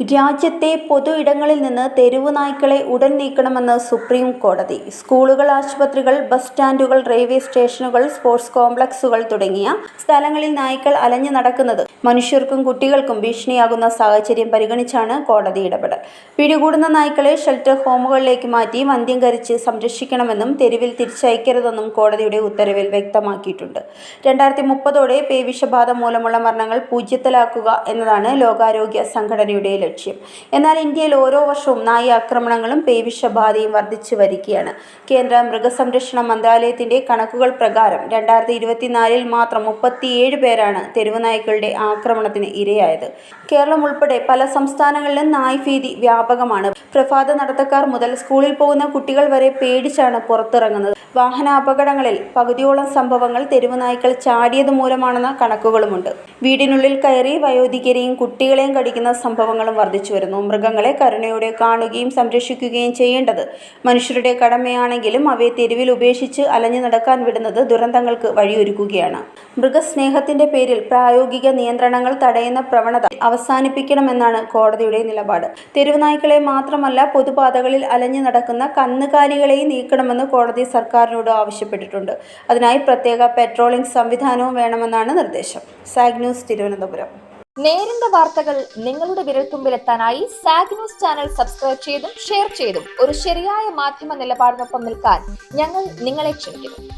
രാജ്യത്തെ പൊതു ഇടങ്ങളിൽ നിന്ന് തെരുവ് നായ്ക്കളെ ഉടൻ നീക്കണമെന്ന് സുപ്രീം കോടതി. സ്കൂളുകൾ ആശുപത്രികൾ ബസ് സ്റ്റാൻഡുകൾ റെയിൽവേ സ്റ്റേഷനുകൾ സ്പോർട്സ് കോംപ്ലക്സുകൾ തുടങ്ങിയ സ്ഥലങ്ങളിൽ നായ്ക്കൾ അലഞ്ഞു നടക്കുന്നത് മനുഷ്യർക്കും കുട്ടികൾക്കും ഭീഷണിയാകുന്ന സാഹചര്യം പരിഗണിച്ചാണ് കോടതി ഇടപെടൽ. പിടികൂടുന്ന നായ്ക്കളെ ഷെൽട്ടർ ഹോമുകളിലേക്ക് മാറ്റി മന്ദ്യം കരിച്ച് സംരക്ഷിക്കണമെന്നും തെരുവിൽ തിരിച്ചയക്കരുതെന്നും കോടതിയുടെ ഉത്തരവിൽ വ്യക്തമാക്കിയിട്ടുണ്ട്. രണ്ടായിരത്തി മുപ്പതോടെ പേവിഷബാധ മൂലമുള്ള മരണങ്ങൾ പൂജ്യത്തിലാക്കുക എന്നതാണ് ലോകാരോഗ്യ സംഘടനയുടെ ലക്ഷ്യം. എന്നാൽ ഇന്ത്യയിൽ ഓരോ വർഷവും നായി ആക്രമണങ്ങളും പേവിഷബാധയും വർദ്ധിച്ചു വരികയാണ്. കേന്ദ്ര മൃഗസംരക്ഷണ മന്ത്രാലയത്തിന്റെ കണക്കുകൾ പ്രകാരം രണ്ടായിരത്തി ഇരുപത്തിനാലിൽ മാത്രം മുപ്പത്തിയേഴ് പേരാണ് തെരുവുനായ്ക്കളുടെ ആക്രമണത്തിന് ഇരയായത്. കേരളം ഉൾപ്പെടെ പല സംസ്ഥാനങ്ങളിലും നായ് ഭീതി വ്യാപകമാണ്. പ്രഭാത നടത്തക്കാർ മുതൽ സ്കൂളിൽ പോകുന്ന കുട്ടികൾ വരെ പേടിച്ചാണ് പുറത്തിറങ്ങുന്നത്. വാഹന അപകടങ്ങളിൽ പകുതിയോളം സംഭവങ്ങൾ തെരുവ് നായ്ക്കൾ ചാടിയത് മൂലമാണെന്ന കണക്കുകളുമുണ്ട്. വീടിനുള്ളിൽ കയറി വയോധികരെയും കുട്ടികളെയും കടിക്കുന്ന സംഭവങ്ങളും വർദ്ധിച്ചു വരുന്നു. മൃഗങ്ങളെ കരുണയോടെ കാണുകയും സംരക്ഷിക്കുകയും ചെയ്യേണ്ടത് മനുഷ്യരുടെ കടമയാണെങ്കിലും അവയെ തെരുവിൽ ഉപേക്ഷിച്ച് അലഞ്ഞു നടക്കാൻ വിടുന്നത് ദുരന്തങ്ങൾക്ക് വഴിയൊരുക്കുകയാണ്. മൃഗസ്നേഹത്തിന്റെ പേരിൽ പ്രായോഗിക നിയന്ത്രണങ്ങൾ തടയുന്ന പ്രവണത അവസാനിപ്പിക്കണമെന്നാണ് കോടതിയുടെ നിലപാട്. തെരുവ് നായ്ക്കളെ മാത്രമല്ല പൊതുപാതകളിൽ അലഞ്ഞു നടക്കുന്ന കന്നുകാലികളെയും നീക്കണമെന്ന് കോടതി സർക്കാരിനോട് ആവശ്യപ്പെട്ടിട്ടുണ്ട്. അതിനായി പ്രത്യേക പെട്രോളിംഗ് സംവിധാനവും വേണമെന്നാണ് നിർദ്ദേശം. സാഗ് ന്യൂസ് തിരുവനന്തപുരം. നേരിന്റെ വാർത്തകൾ നിങ്ങളുടെ വിരൽത്തുമ്പിലെത്താനായി സാഗ് ന്യൂസ് ചാനൽ സബ്സ്ക്രൈബ് ചെയ്തും ഷെയർ ചെയ്തും ഒരു ശരിയായ മാധ്യമ നിലപാടിനൊപ്പം നിൽക്കാൻ ഞങ്ങൾ നിങ്ങളെ ക്ഷണിക്കുന്നു.